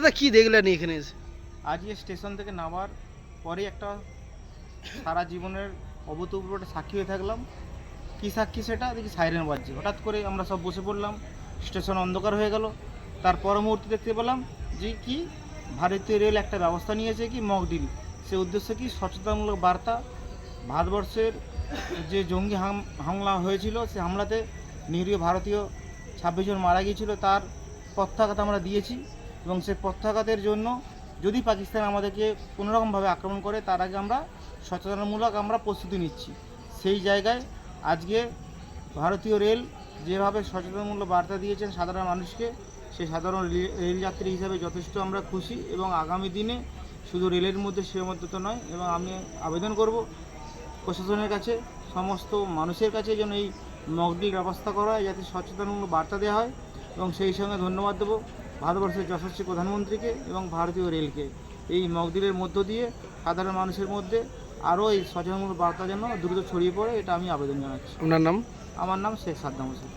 কি দেখলেন এখানে এসে? আজকে স্টেশন থেকে নামার পরে একটা সারা জীবনের অভূতপূর্ব একটা সাক্ষী হয়ে থাকলাম। কী সাক্ষী সেটা? দেখি সাইরেন বাজছে। হঠাৎ করে আমরা সব বসে পড়লাম। স্টেশন অন্ধকার হয়ে গেল। তার পর মুহূর্তে দেখতে পেলাম যে কি? ভারতীয় রেল একটা ব্যবস্থা নিয়েছে কি? মক ডিল সে উদ্দেশ্যে কি? সচেতনমূলক বার্তা। ভারতবর্ষের যে জঙ্গি হাম- হামলা হয়েছিল, সে হামলাতে নিরীহ ভারতীয় ছাব্বিশ জন মারা গিয়েছিল। তার পত্যাঘাত আমরা দিয়েছি। এবং সেই পত্যাঘাতের জন্য যদি পাকিস্তান আমাদেরকে কোনোরকমভাবে আক্রমণ করে, তার আগে আমরা সচেতনমূলক আমরা প্রস্তুতি নিচ্ছি। সেই জায়গায় আজকে ভারতীয় রেল যেভাবে সচেতনমূলক বার্তা দিয়েছেন সাধারণ মানুষকে, সেই সাধারণ রেলযাত্রী হিসাবে যথেষ্ট আমরা খুশি এবং আগামী দিনে শুধু রেলের মধ্যে সীমাবদ্ধতা নয়, এবং আমি আবেদন করব প্রশাসনের কাছে, সমস্ত মানুষের কাছে যেন এই মকডিল ব্যবস্থা করা হয়, যাতে সচেতনমূলক বার্তা দেওয়া হয়। এবং সেই সঙ্গে ধন্যবাদ দেবো ভারতবর্ষের যশস্বী প্রধানমন্ত্রীকে এবং ভারতীয় রেলকে। এই মগদিলের মধ্য দিয়ে সাধারণ মানুষের মধ্যে আরও এই সচেতনমূলক বার্তা যেন দ্রুত ছড়িয়ে পড়ে এটা আমি আবেদন জানাচ্ছি। ওনার নাম? আমার নাম শেখ সাদ্দাম হোসেন।